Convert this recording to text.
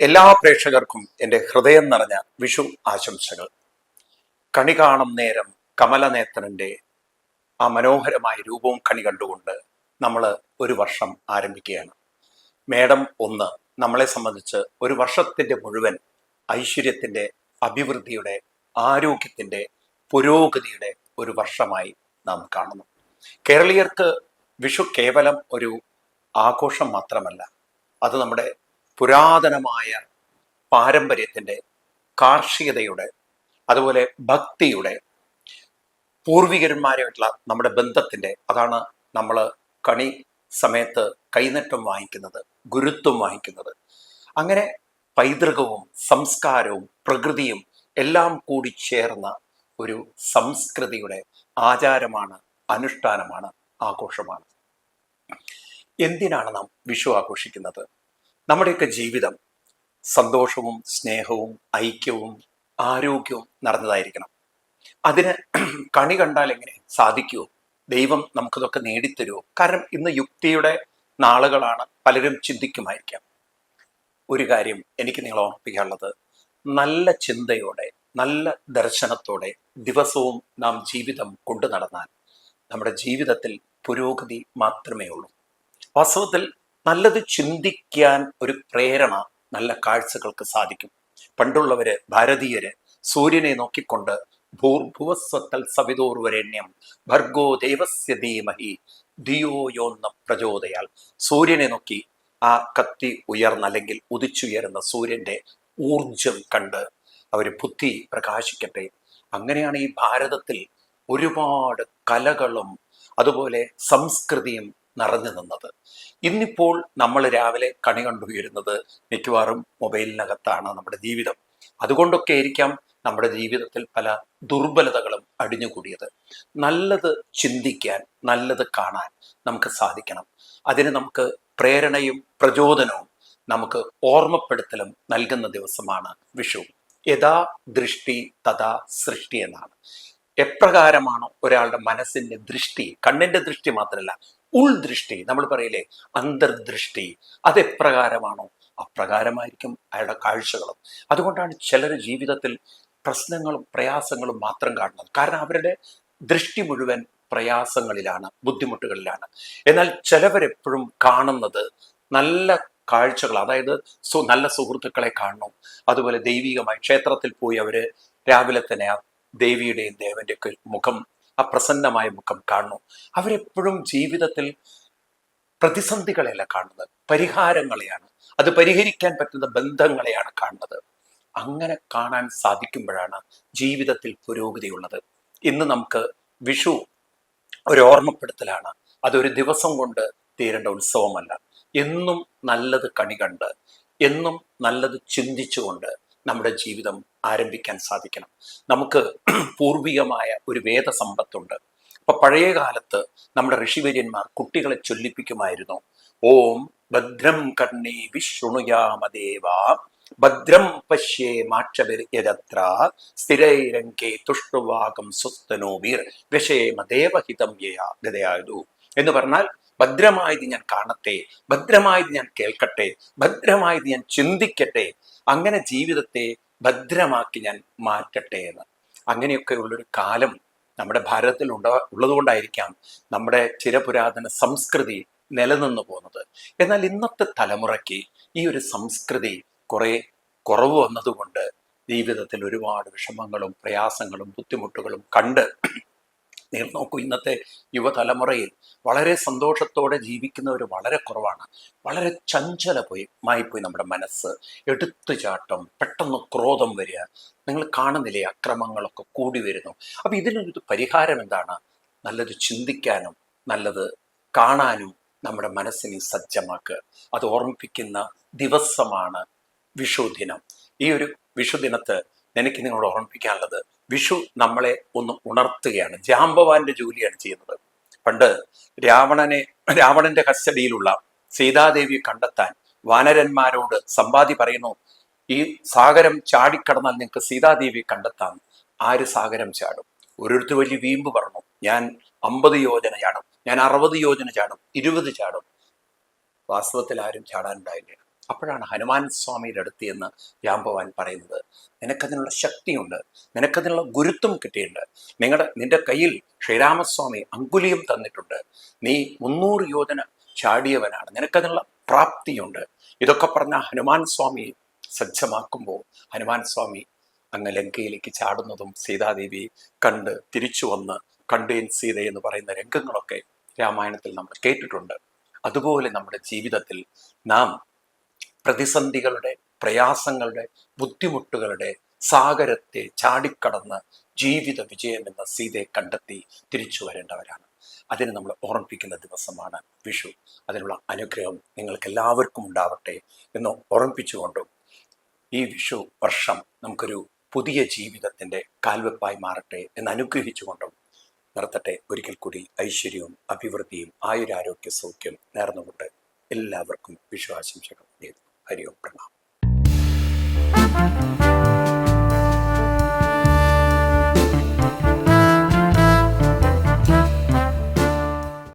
എല്ലാ പ്രേക്ഷകർക്കും എന്റെ ഹൃദയം നിറഞ്ഞ വിഷു ആശംസകൾ. കണി കാണും നേരം കമലനേത്രന്റെ ആ മനോഹരമായ രൂപവും കണി കണ്ടുകൊണ്ട് നമ്മൾ ഒരു വർഷം ആരംഭിക്കുകയാണ്. മേഡം ഒന്ന് നമ്മളെ സംബന്ധിച്ച് ഒരു വർഷത്തിന്റെ മുഴുവൻ ഐശ്വര്യത്തിന്റെ അഭിവൃദ്ധിയുടെ ആരോഗ്യത്തിന്റെ പുരോഗതിയുടെ ഒരു വർഷമായി നാം കാണുന്നു. കേരളീയർക്ക് വിഷു കേവലം ഒരു ആഘോഷം മാത്രമല്ല അത് നമ്മുടെ പുരാതനമായ പാരമ്പര്യത്തിന്റെ കാർഷികതയുടെ അതുപോലെ ഭക്തിയുടെ പൂർവികന്മാരായിട്ടുള്ള നമ്മുടെ ബന്ധത്തിന്റെ അതാണ് നമ്മൾ കണി സമയത്ത് കൈനട്ടം വാങ്ങിക്കുന്നത് ഗുരുത്വം വാങ്ങിക്കുന്നത്. അങ്ങനെ പൈതൃകവും സംസ്കാരവും പ്രകൃതിയും എല്ലാം കൂടി ചേർന്ന ഒരു സംസ്കൃതിയുടെ ആചാരമാണ് അനുഷ്ഠാനമാണ് ആഘോഷമാണ്. എന്തിനാണ് നാം വിഷു ആഘോഷിക്കുന്നത്? നമ്മുടെയൊക്കെ ജീവിതം സന്തോഷവും സ്നേഹവും ഐക്യവും ആരോഗ്യവും നടന്നതായിരിക്കണം അതിന് കണി കണ്ടാൽ എങ്ങനെ സാധിക്കുമോ ദൈവം നമുക്കിതൊക്കെ നേടിത്തരുമോ കാരണം ഇന്ന് യുക്തിയുടെ നാളുകളാണ് പലരും ചിന്തിക്കുമായിരിക്കാം. ഒരു കാര്യം എനിക്ക് നിങ്ങളെ ഓർപ്പിക്കാനുള്ളത് നല്ല ചിന്തയോടെ നല്ല ദർശനത്തോടെ ദിവസവും നാം ജീവിതം കൊണ്ടു നടന്നാൽ നമ്മുടെ ജീവിതത്തിൽ പുരോഗതി മാത്രമേ ഉള്ളൂ. വാസ്തവത്തിൽ നല്ലത് ചിന്തിക്കാൻ ഒരു പ്രേരണ നല്ല കാഴ്ചകൾക്ക് സാധിക്കും. പണ്ടുള്ളവര് ഭാരതീയര് സൂര്യനെ നോക്കിക്കൊണ്ട് ഭൂർഭുവസ്വത്തൽ സവിതോർവരേണ്യം ഭർഗോ ദേവസ്യ ധീമഹി ധിയോ യോന്ന പ്രചോദയാൽ. സൂര്യനെ നോക്കി ആ കത്തി ഉയർന്ന അല്ലെങ്കിൽ ഉദിച്ചുയരുന്ന സൂര്യന്റെ ഊർജം കണ്ട് അവർ ബുദ്ധി പ്രകാശിക്കട്ടെ. അങ്ങനെയാണ് ഈ ഭാരതത്തിൽ ഒരുപാട് കലകളും അതുപോലെ സംസ്കൃതിയും നിറഞ്ഞു നിന്നത്. ഇന്നിപ്പോൾ നമ്മൾ രാവിലെ കണി കണ്ടുയരുന്നത് മിക്കവാറും മൊബൈലിനകത്താണ് നമ്മുടെ ജീവിതം. അതുകൊണ്ടൊക്കെ ആയിരിക്കാം നമ്മുടെ ജീവിതത്തിൽ പല ദുർബലതകളും അടിഞ്ഞുകൂടിയത്. നല്ലത് ചിന്തിക്കാൻ നല്ലത് കാണാൻ നമുക്ക് സാധിക്കണം. അതിന് നമുക്ക് പ്രേരണയും പ്രചോദനവും നമുക്ക് ഓർമ്മപ്പെടുത്തലും നൽകുന്ന ദിവസമാണ് വിഷു. യഥാ ദൃഷ്ടി തഥാ സൃഷ്ടി എന്നാണ്. എപ്രകാരമാണ് ഒരാളുടെ മനസ്സിന്റെ ദൃഷ്ടി കണ്ണിന്റെ ദൃഷ്ടി മാത്രമല്ല ഉൾദൃഷ്ടി നമ്മൾ പറയില്ലേ? അന്തർദൃഷ്ടി. അതെപ്രകാരമാണോ? അപ്രകാരമായിരിക്കും അയാളുടെ കാഴ്ചകളും. അതുകൊണ്ടാണ് ചിലർ ജീവിതത്തിൽ പ്രശ്നങ്ങളും പ്രയാസങ്ങളും മാത്രം കാണുന്നത്. കാരണം അവരുടെ ദൃഷ്ടി മുഴുവൻ പ്രയാസങ്ങളിലാണ് ബുദ്ധിമുട്ടുകളിലാണ്. എന്നാൽ ചിലവരെപ്പോഴും കാണുന്നത് നല്ല കാഴ്ചകൾ അതായത് സു നല്ല സുഹൃത്തുക്കളെ കാണണം. അതുപോലെ ദൈവികമായി ക്ഷേത്രത്തിൽ പോയി അവർ രാവിലെ തന്നെ ആ ദേവിയുടെയും ദേവന്റെയൊക്കെ മുഖം ആ പ്രസന്നമായ മുഖം കാണുന്നു. അവരെപ്പോഴും ജീവിതത്തിൽ പ്രതിസന്ധികളെയല്ല കാണുന്നത്. പരിഹാരങ്ങളെയാണ്. അത് പരിഹരിക്കാൻ പറ്റുന്ന ബന്ധങ്ങളെയാണ് കാണുന്നത്. അങ്ങനെ കാണാൻ സാധിക്കുമ്പോഴാണ് ജീവിതത്തിൽ പുരോഗതിയുള്ളത്. ഇന്ന് നമുക്ക് വിഷു ഒരു ഓർമ്മപ്പെടുത്തലാണ്. അതൊരു ദിവസം കൊണ്ട് തീരേണ്ട ഉത്സവമല്ല. എന്നും നല്ലത് കണി കണ്ട് എന്നും നല്ലത് ചിന്തിച്ചുകൊണ്ട് നമ്മുടെ ജീവിതം ആരംഭിക്കാൻ സാധിക്കണം. നമുക്ക് പൂർവികമായ ഒരു വേദസമ്പത്തുണ്ട്. അപ്പൊ പഴയ കാലത്ത് നമ്മുടെ ഋഷിവര്യന്മാർ കുട്ടികളെ ചൊല്ലിപ്പിക്കുമായിരുന്നു. ഓം ഭദ്രം കർണി വിഷ്ണുയാമദേവ ഭദ്രം പശ്യേ മാക്ഷവിര്യത്ര സ്ഥിരൈരങ്കേ തുഷ്ടുവാകം സ്വസ്തനോബീർ വിഷേമ ദേവഹിതം യയാ ഗതയായതു. എന്ന് പറഞ്ഞാൽ ഭദ്രമായത് ഞാൻ കാണട്ടെ ഭദ്രമായത് ഞാൻ കേൾക്കട്ടെ ഭദ്രമായത് ഞാൻ ചിന്തിക്കട്ടെ അങ്ങനെ ജീവിതത്തെ ഭദ്രമാക്കി ഞാൻ മാറ്റട്ടെ എന്ന്. അങ്ങനെയൊക്കെ ഉള്ളൊരു കാലം നമ്മുടെ ഭാരതത്തിൽ ഉണ്ട ഉള്ളതുകൊണ്ടായിരിക്കാം നമ്മുടെ ചിരപുരാതന സംസ്കൃതി നിലനിന്നു പോകുന്നത് എന്നാൽ ഇന്നത്തെ തലമുറയ്ക്ക് ഈ ഒരു സംസ്കൃതി കുറെ കുറവ് വന്നതുകൊണ്ട് ജീവിതത്തിൽ ഒരുപാട് വിഷമങ്ങളും പ്രയാസങ്ങളും ബുദ്ധിമുട്ടുകളും കണ്ട് നിങ്ങൾ നോക്കൂ ഇന്നത്തെ യുവതലമുറയിൽ വളരെ സന്തോഷത്തോടെ ജീവിക്കുന്നവർ വളരെ കുറവാണ്. വളരെ ചഞ്ചല പോയി നമ്മുടെ മനസ്സ്. എടുത്തുചാട്ടം പെട്ടെന്ന് ക്രോധം വരിക നിങ്ങൾ കാണുന്നില്ലേ അക്രമങ്ങളൊക്കെ കൂടി വരുന്നു. അപ്പം ഇതിനൊരു പരിഹാരം എന്താണ്? നല്ലത് ചിന്തിക്കാനും നല്ലത് കാണാനും നമ്മുടെ മനസ്സിനെ സജ്ജമാക്കുക. അത് ഓർമ്മിപ്പിക്കുന്ന ദിവസമാണ് വിഷു ദിനം ഈ ഒരു വിഷു ദിനത്ത് എനിക്ക് നിങ്ങളോട് ഓർമ്മിപ്പിക്കാനുള്ളത് വിഷു നമ്മളെ ഒന്ന് ഉണർത്തുകയാണ്. ജാമ്പവാന്റെ ജോലിയാണ് ചെയ്യുന്നത്. പണ്ട് രാവണനെ രാവണന്റെ കസ്റ്റഡിയിലുള്ള സീതാദേവി കണ്ടെത്താൻ വാനരന്മാരോട് സമ്പാദി പറയുന്നു ഈ സാഗരം ചാടിക്കടന്നാൽ നിങ്ങൾക്ക് സീതാദേവി കണ്ടെത്താം. ആര് സാഗരം ചാടും? ഓരോരുത്തർ വലിയ വീമ്പ് പറഞ്ഞു ഞാൻ അമ്പത് യോജന ചാടും. ഞാൻ അറുപത് യോജന ചാടും. ഇരുപത് ചാടും. വാസ്തവത്തിൽ ആരും ചാടാനുണ്ടായില്ല. അപ്പോഴാണ് ഹനുമാൻ സ്വാമിയുടെ അടുത്ത് എന്ന് രാംഭവാൻ പറയുന്നത്. നിനക്കതിനുള്ള ശക്തിയുണ്ട്. നിനക്കതിനുള്ള ഗുരുത്വം കിട്ടിയിട്ടുണ്ട്. നിങ്ങളുടെ നിന്റെ കയ്യിൽ ശ്രീരാമസ്വാമി അങ്കുലിയും തന്നിട്ടുണ്ട്. നീ മുന്നൂറ് യോജന ചാടിയവനാണ്. നിനക്കതിനുള്ള പ്രാപ്തിയുണ്ട്. ഇതൊക്കെ പറഞ്ഞ ഹനുമാൻ സ്വാമി സജ്ജമാക്കുമ്പോൾ ഹനുമാൻ സ്വാമി അങ്ങ് ലങ്കയിലേക്ക് ചാടുന്നതും സീതാദേവി കണ്ട് തിരിച്ചു വന്ന് കണ്ടേൻ സീത എന്ന് പറയുന്ന രംഗങ്ങളൊക്കെ രാമായണത്തിൽ നമ്മൾ കേട്ടിട്ടുണ്ട്. അതുപോലെ നമ്മുടെ ജീവിതത്തിൽ നാം പ്രതിസന്ധികളുടെ പ്രയാസങ്ങളുടെ ബുദ്ധിമുട്ടുകളുടെ സാഗരത്തെ ചാടിക്കടന്ന് ജീവിത വിജയം എന്ന സീതയെ കണ്ടെത്തി തിരിച്ചു വരേണ്ടവരാണ്. അതിന് നമ്മൾ ഓർമ്മിപ്പിക്കുന്ന ദിവസമാണ് വിഷു. അതിനുള്ള അനുഗ്രഹം നിങ്ങൾക്ക് എല്ലാവർക്കും ഉണ്ടാവട്ടെ എന്ന് ഓർമ്മിപ്പിച്ചുകൊണ്ടും ഈ വിഷു വർഷം നമുക്കൊരു പുതിയ ജീവിതത്തിന്റെ കാൽവെപ്പായി മാറട്ടെ എന്ന് അനുഗ്രഹിച്ചുകൊണ്ടും നിർത്തട്ടെ. ഒരിക്കൽ കൂടി ഐശ്വര്യവും അഭിവൃദ്ധിയും ആയുരാരോഗ്യ സൗഖ്യം നേർന്നുകൊണ്ട് എല്ലാവർക്കും വിഷു ആശംസകൾ നേരുന്നു. ഹരി പ്രണാം